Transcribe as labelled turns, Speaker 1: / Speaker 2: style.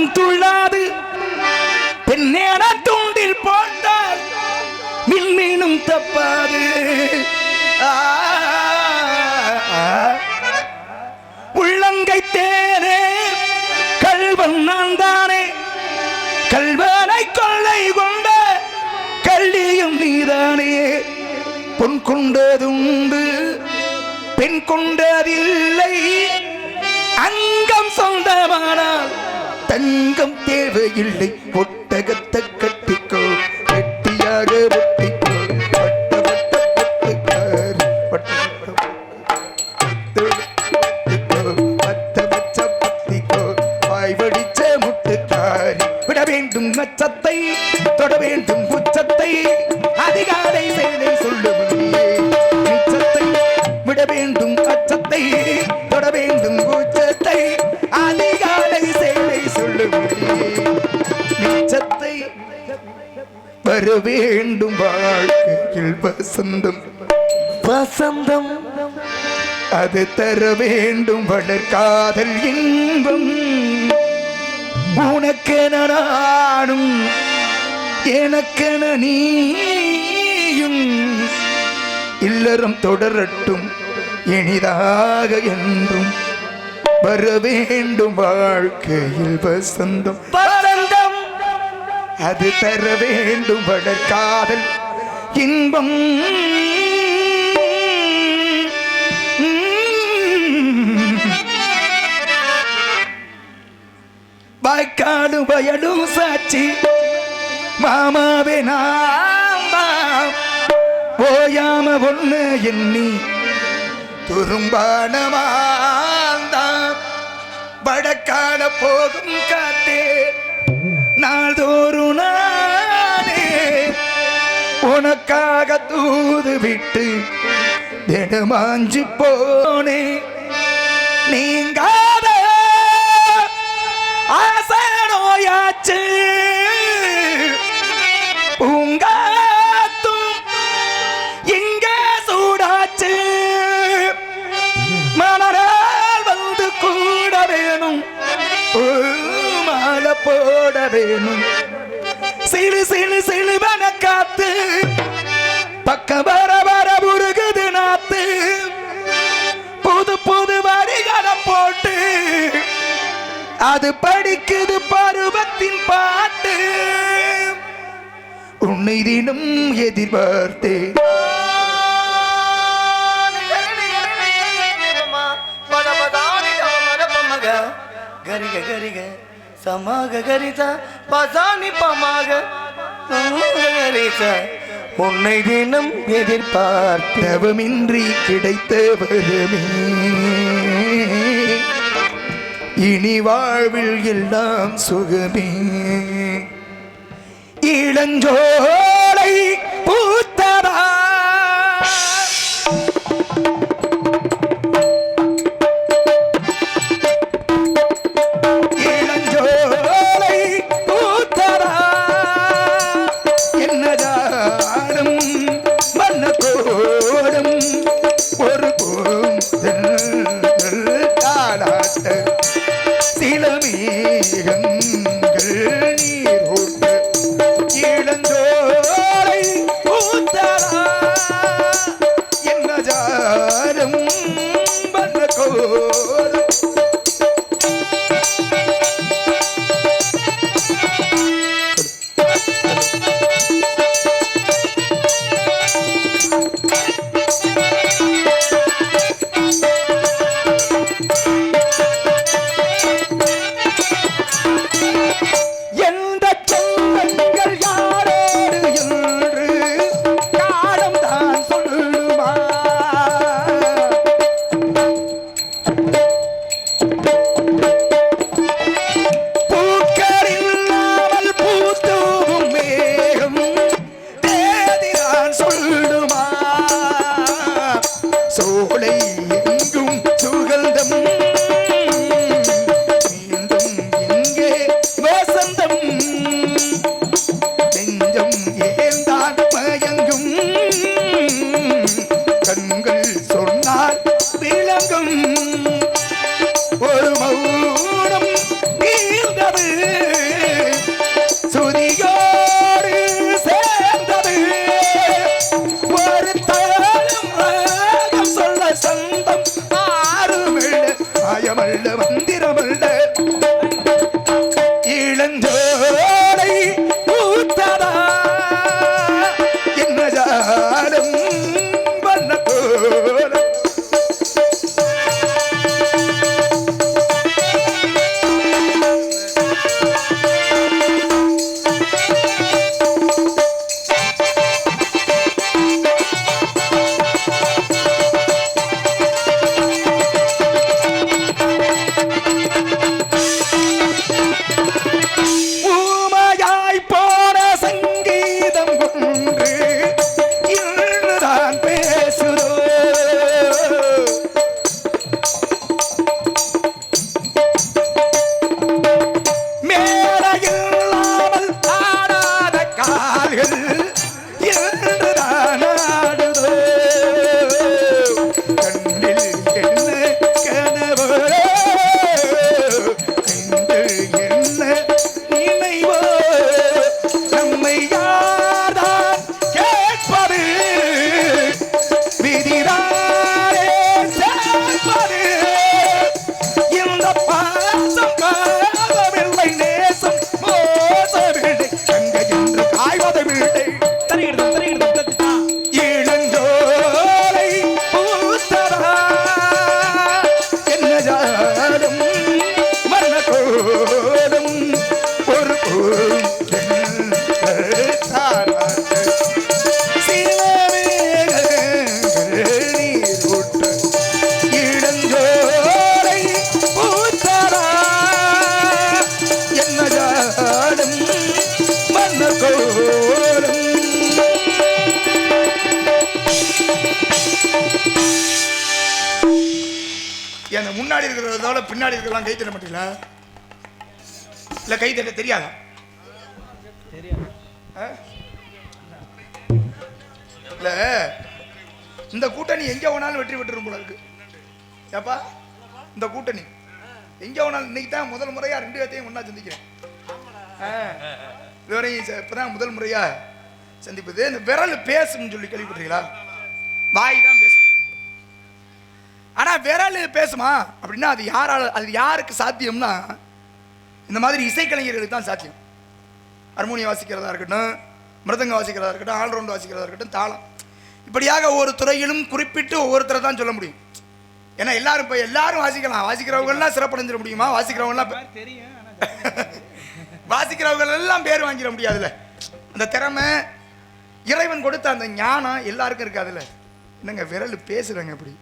Speaker 1: துள்ளாது. பெண்ணேன தூண்டில் போட்டால் மின்மீனும் தப்பாது. உள்ளங்கை தேனே கல்வன் நான் தானே. கல்வனை கொள்ளை கொண்ட கள்ளியும் நீதானே. பொன் கொண்டதுண்டு பெண் கொண்டதில்லை. அங்கம் சொந்தமா தங்கம் தேவையில்லை. ஒட்டகத்தை கட்டிக்கோ. கெட்டியாக ஒட்டிக்கோ. முட்டுக்காரி. விட வேண்டும் நச்சத்தை தொட வேண்டும் உச்சத்தை. வர வேண்டும் வாழ்க்கையில் வசந்தம். வசந்தம். அது தர வேண்டும் வளர்காதல் இன்பம். உனக்கென நானும் எனக்கென நீயும் இல்லறம் தொடரட்டும் இனிதாக என்றும். வர வேண்டும் வாழ்க்கையில் வசந்தம். அது தர வேண்டும் வளர்காதல் இன்பம். வாய்க்காடு வயலும் சாட்சி. மாமாவே நாம் ஓயாம ஒண்ணு எண்ணி துரும்பானமாந்தாம் வடக்கான போகும் காத்தே நாள்தோறும் நானே உனக்காக தூது விட்டு தினமாஞ்சி போனே நீங்காத ஆசை நோயாச்சு. போட வேணும். சிலு சிலு சிலுவன காத்து பக்கம் வர வர உருகுது நாத்து. புது புது வரிகளை போட்டு அது படிக்குது பருவத்தின் பாட்டு. உன்னிதினும்
Speaker 2: எதிர்பார்த்து. கரிக கரிக. சமாக கரிசா பசானி பமாக. உன்னை தினம்
Speaker 1: எதிர்பார்த்தவமின்றி கிடைத்த வருமே இனி வாழ்வில் எல்லாம் சுகமே. இளஞ்சோ முன்னாடி இருக்கிறதோட பின்னாடி இருக்கலாம் கை தட்ட மாட்டீங்களா? இல்லை கை தட்ட தெரியாதா? ஆ? இல்ல. இந்த கூட்டணி எங்க வேணாலும் வெற்றி பெற்றுரும் போல இருக்கு. ஏப்பா இந்த கூட்டணி. எங்க வேணாலும் இன்னைக்கு தான் முதல் முறையா ரெண்டு பேர்த்தையும் ஒண்ணா சந்திக்கிறேன். ஆ. இதுவரையும் ச- இப்பதான் முதல் முறையா சந்திப்பது. இந்த விரல் பேசும்னு சொல்லி கேள்விப்பட்டீங்களா வாய் தான் பேசும். ஆனா விரல் பேசுமா? அப்படின்னா அது யாரால அது யாருக்கு சாத்தியம்னா இந்த மாதிரி இசைக்கலைஞர்களுக்கு தான் சாத்தியம். ஹார்மோனியம் வாசிக்கிறதா இருக்கட்டும் மிருதங்கம் வாசிக்கிறதா இருக்கட்டும் ஆல்ரவுண்ட் வாசிக்கிறதா இருக்கட்டும் தாளம். இப்படியாக ஒவ்வொரு துறையிலும் குறிப்பிட்டு ஒவ்வொருத்தரை தான் சொல்ல முடியும். ஏன்னா எல்லாரும் இப்போ எல்லாரும் வாசிக்கலாம். வாசிக்கிறவங்கலாம் சிறப்படைஞ்சிட முடியுமா? வாசிக்கிறவங்கலாம் வாசிக்கிறவங்க எல்லாம் பேர் வாங்கிட முடியாதுல்ல. அந்த திறமை இறைவன் கொடுத்த அந்த ஞானம் எல்லாருக்கும் இருக்காதுல்ல. என்னங்க விரல் பேசுறேங்க இப்படி.